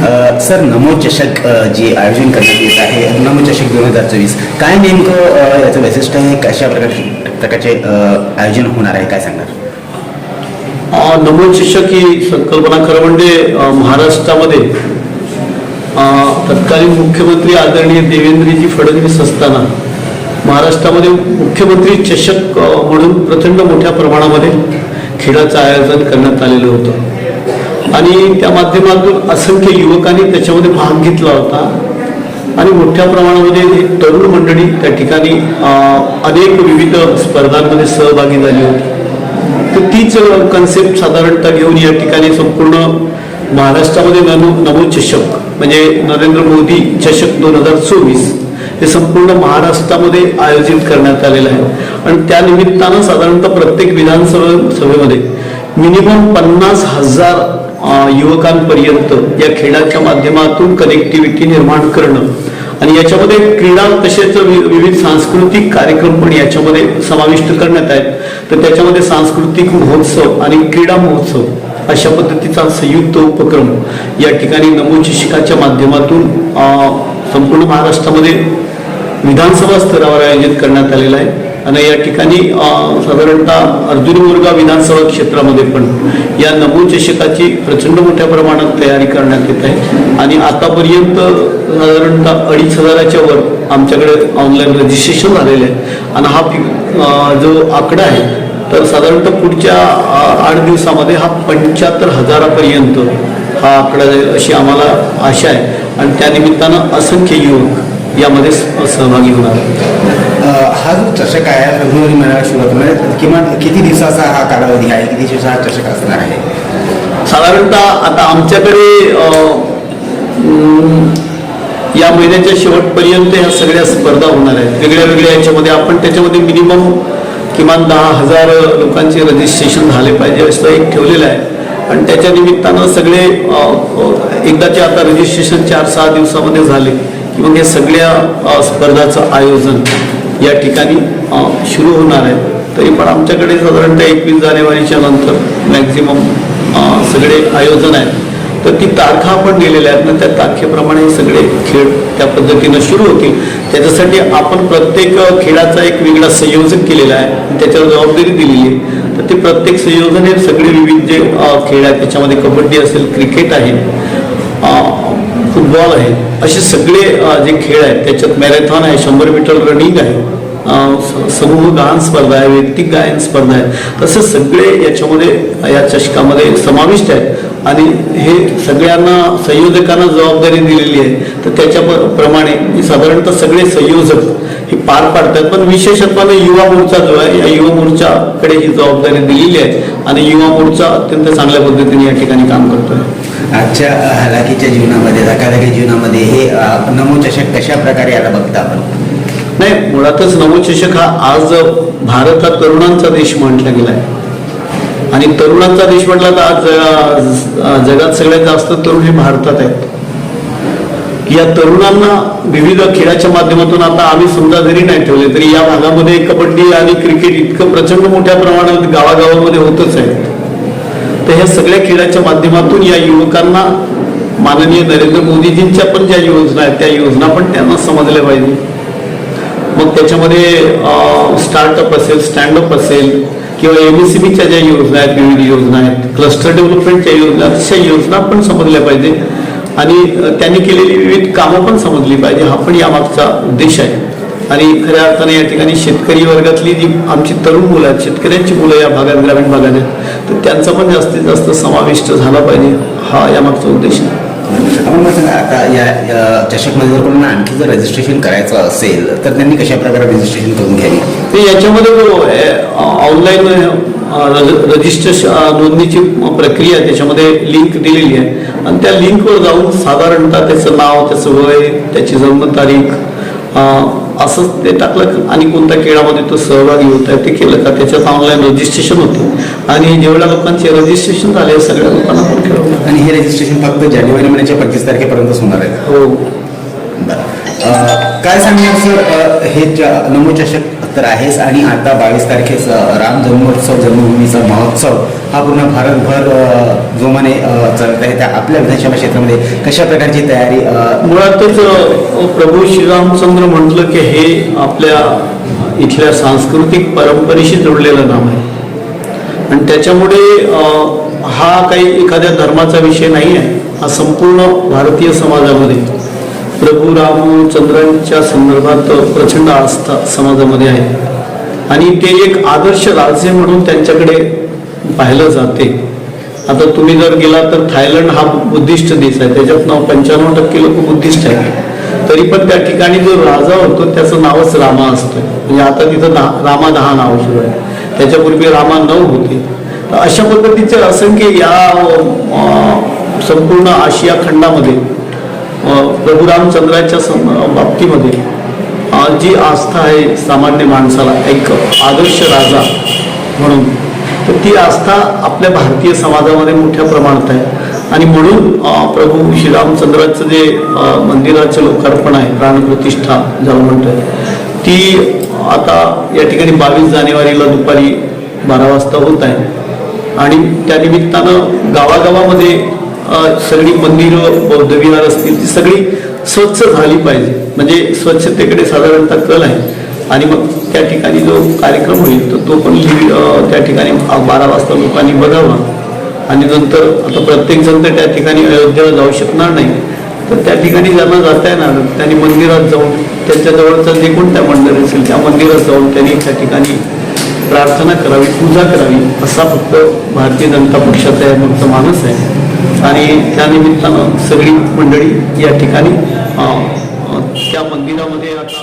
Sir नमो चषक जे आयोजन करण्यात येत आहे नमो चषक दोन हजार चोवीस काय नेमकं याचं वैशिष्ट्य आहे? कशा प्रकारचे प्रकारचे आयोजन होणार आहे? काय सांगणार? अ, नमो ही संकल्पना खरं म्हणजे महाराष्ट्रामध्ये तत्कालीन मुख्यमंत्री आदरणीय देवेंद्रजी फडणवीस असताना महाराष्ट्रामध्ये मुख्यमंत्री चषक म्हणून प्रचंड मोठ्या प्रमाणामध्ये खेळाचं आयोजन करण्यात आलेलं होतं. आणि त्या माध्यमातून असंख्य युवकांनी त्याच्यामध्ये भाग घेतला होता. आणि मोठ्या प्रमाणामध्ये तरुण मंडळी त्या ठिकाणी अनेक विविध स्पर्धांमध्ये सहभागी झाली होती. तर तीच कन्सेप्ट साधारणतः घेऊन या ठिकाणी संपूर्ण महाराष्ट्रामध्ये नमो नमो चषक म्हणजे नरेंद्र मोदी चषक दोन हजार चोवीस हे संपूर्ण महाराष्ट्रामध्ये आयोजित करण्यात आलेलं आहे. आणि त्या निमित्तानं साधारणतः प्रत्येक विधानसभा सभेमध्ये मिनिमम पन्नास हजार युवकांपर्यंत या खेळाच्या माध्यमातून कनेक्टिव्हिटी निर्माण करणं. आणि याच्यामध्ये क्रीडा तसेच वि- विविध सांस्कृतिक कार्यक्रम पण याच्यामध्ये समाविष्ट करण्यात आहेत. तर त्याच्यामध्ये सांस्कृतिक महोत्सव आणि क्रीडा महोत्सव अशा पद्धतीचा संयुक्त उपक्रम या ठिकाणी नमो माध्यमातून संपूर्ण महाराष्ट्रामध्ये विधानसभा स्तरावर आयोजित करण्यात आलेला आहे. आणि या ठिकाणी साधारणतः अर्जुनमुर्गा विधानसभा क्षेत्रामध्ये पण या नमो चषकाची प्रचंड मोठ्या प्रमाणात तयारी करण्यात येत आहे. आणि आतापर्यंत साधारणतः अडीच हजाराच्या वर आमच्याकडे ऑनलाईन रजिस्ट्रेशन झालेलं आहे. आणि हा जो आकडा आहे तर साधारणतः पुढच्या आठ दिवसामध्ये हा पंच्याहत्तर हजारापर्यंत हा आकडा जाईल अशी आम्हाला आशा आहे. आणि त्या निमित्तानं असंख्य युवक यामध्ये सहभागी होणार? हा जो चषक आहे फेब्रुवारी महिन्याला सुरुवात म्हणजे किमान किती दिवसाचा हा कालावधी आहे? किती दिवसाचा हा चषक असणार आहे? साधारणतः आता आमच्याकडे या महिन्याच्या शेवटपर्यंत ह्या सगळ्या स्पर्धा होणार आहेत. वेगळ्या वेगळ्या याच्यामध्ये आपण त्याच्यामध्ये मिनिमम किमान दहा हजार लोकांचे रजिस्ट्रेशन झाले पाहिजे असं एक ठेवलेलं आहे. आणि त्याच्या निमित्तानं सगळे एकदाचे आता रजिस्ट्रेशन चार सहा दिवसामध्ये झाले. की मग या सगळ्या स्पर्धाचं आयोजन या ठिकाणी सुरू होणार आहे. तरी पण आमच्याकडे साधारणतः एकवीस जानेवारीच्या नंतर मॅक्झिमम सगळे आयोजन आहेत. तर ती तारखा आपण दिलेल्या आहेत ना त्या तारखेप्रमाणे हे सगळे खेळ त्या पद्धतीनं सुरू होतील. त्याच्यासाठी आपण प्रत्येक खेळाचा एक वेगळा संयोजन केलेला आहे. आणि त्याच्यावर जबाबदारी दिलेली आहे. तर ते प्रत्येक संयोजन हे सगळे विविध जे खेळ आहेत त्याच्यामध्ये कबड्डी असेल क्रिकेट आहे फुटबॉल आहे असे सगळे जे खेळ आहेत त्याच्यात मॅरेथॉन आहे शंभर मीटर रनिंग आहे समूह गायन स्पर्धा आहे वैयक्तिक गायन स्पर्धा आहे तसे सगळे याच्यामध्ये या चषकामध्ये समाविष्ट आहेत. आणि हे सगळ्यांना संयोजकांना जबाबदारी दिलेली आहे तर त्याच्या प्रमाणे म्हणजे साधारणतः सगळे संयोजक हे पार पाडतात. पण विशेषत्वाने युवा मोर्चा जो आहे या युवा मोर्चाकडे ही जबाबदारी दिलेली आहे. आणि युवा मोर्चा अत्यंत चांगल्या पद्धतीने या ठिकाणी काम करतोय. आजच्या अ, हलाखीच्या जीवनामध्ये धकाधकी जीवनामध्ये हे नमोचषक कशा प्रकारे याला बघता आपण? नाही मुळातच नवचषक हा आज भारत हा तरुणांचा देश म्हटला गेलाय. आणि तरुणांचा देश म्हटला तर आज जगात सगळ्यात जास्त तरुण हे भारतात आहेत. या तरुणांना विविध खेळाच्या माध्यमातून आता आम्ही समजा जरी नाही ठेवले तरी या भागामध्ये कबड्डी आणि क्रिकेट इतकं प्रचंड मोठ्या प्रमाणात गावागावामध्ये होतच आहे. तर ह्या सगळ्या खेळाच्या माध्यमातून या युवकांना माननीय नरेंद्र मोदीजींच्या पण ज्या योजना आहेत त्या योजना पण त्यांना समजल्या पाहिजे. मग त्याच्यामध्ये स्टार्टअप असेल स्टँडअप असेल किंवा एमएससीबीच्या ज्या योजना आहेत विविध योजना आहेत क्लस्टर डेव्हलपमेंटच्या योजना आहेत, तशा योजना पण समजल्या पाहिजे. आणि त्यांनी केलेली विविध कामं पण समजली पाहिजे. हा पण यामागचा उद्देश आहे. आणि खऱ्या अर्थाने या ठिकाणी शेतकरी वर्गातली जी आमची तरुण मुलं आहेत शेतकऱ्यांची मुलं या भागात ग्रामीण भागात आहेत तर त्यांचा पण जास्तीत जास्त समाविष्ट झाला पाहिजे हा यामागचा उद्देश आहे. आपण मला सांगा आता या या चषकमध्ये जर कोणाला आणखी जर रजिस्ट्रेशन करायचं असेल तर त्यांनी कशा प्रकारे रजिस्ट्रेशन करून घ्यावी? ते याच्यामध्ये ऑनलाईन रजिस्ट्रेशन नोंदणीची प्रक्रिया त्याच्यामध्ये लिंक दिलेली आहे. आणि त्या लिंकवर जाऊन साधारणतः त्याचं नाव त्याचं वय त्याची जन्मतारीख अं, असं ते टाकलं आणि कोणत्या खेळामध्ये तो सहभागी होत आहे ते केलं का? त्याच्यात ऑनलाईन रजिस्ट्रेशन होतं. आणि जेवढ्या लोकांचे रजिस्ट्रेशन झाले सगळ्या लोकांना पण खेळवलं. आणि हे रजिस्ट्रेशन फक्त जानेवारी महिन्याच्या पंचवीस तारखेपर्यंतच होणार आहे हो. काय सांगणार सर? हे च- नमो चषक तर आहेच आणि आता बावीस तारखेचा राम जन्मोत्सव जन्मभूमीचा महोत्सव हा पूर्ण भारतभर जोमाने चालत आहे त्या आपल्या विधानसभा क्षेत्रामध्ये कशा प्रकारची तयारी मुळातच प्रभू श्रीरामचंद्र म्हटलं की हे आपल्या इथल्या सांस्कृतिक परंपरेशी जोडलेलं नाव आहे. आणि त्याच्यामुळे हा काही एखाद्या धर्माचा विषय नाही आहे हा संपूर्ण भारतीय समाजामध्ये प्रभू रामचंद्रांच्या संदर्भात प्रचंड आस्था समाजामध्ये आहे. आणि ते एक आदर्श राज्य म्हणून त्यांच्याकडे पाहिलं जाते. आता तुम्ही जर गेला तर थायलंड हा बुद्धिस्ट देश आहे. त्याच्यात नाव पंच्याण्णव टक्के लोक बुद्धिस्ट आहेत. तरी पण त्या ठिकाणी जो राजा होतो त्याचं नावच रामा असतं म्हणजे आता तिथं दहा रामा दहा नाव सुरू आहे. त्याच्यापूर्वी रामा नऊ होते. तर अशा पद्धतीचे असंख्य या अं, संपूर्ण आशिया खंडामध्ये प्रभू रामचंद्राच्या बाबतीमध्ये जी आस्था आहे सामान्य माणसाला एक आदर्श राजा म्हणून तर ती आस्था आपल्या भारतीय समाजामध्ये मोठ्या प्रमाणात आहे. आणि म्हणून प्रभू श्रीरामचंद्राचं जे मंदिराचं लोकार्पण आहे प्राणप्रतिष्ठा ज्याला म्हणतोय ती आता या ठिकाणी बावीस जानेवारीला दुपारी बारा वाजता होत आहे. आणि त्या निमित्तानं गावागावामध्ये सगळी मंदिरं बौद्धविहार असतील ती सगळी स्वच्छ झाली पाहिजे. म्हणजे स्वच्छतेकडे साधारणतः कल आहे. आणि मग त्या ठिकाणी जो कार्यक्रम होईल तर तो पण त्या ठिकाणी बारा वाजता लोकांनी बघावा. आणि नंतर आता प्रत्येक जण तर त्या ठिकाणी अयोध्येला जाऊ शकणार नाही. तर त्या ठिकाणी ज्यांना जाता येणार त्यांनी मंदिरात जाऊन त्यांच्याजवळचं जे कोणत्या मंडळ असेल त्या मंदिरात जाऊन त्यांनी त्या ठिकाणी प्रार्थना करावी पूजा करावी असा फक्त भारतीय जनता पक्षाचा या फक्त मानस आहे. आणि त्या निमित्तानं सगळी मंडळी या ठिकाणी त्या मंदिरामध्ये आता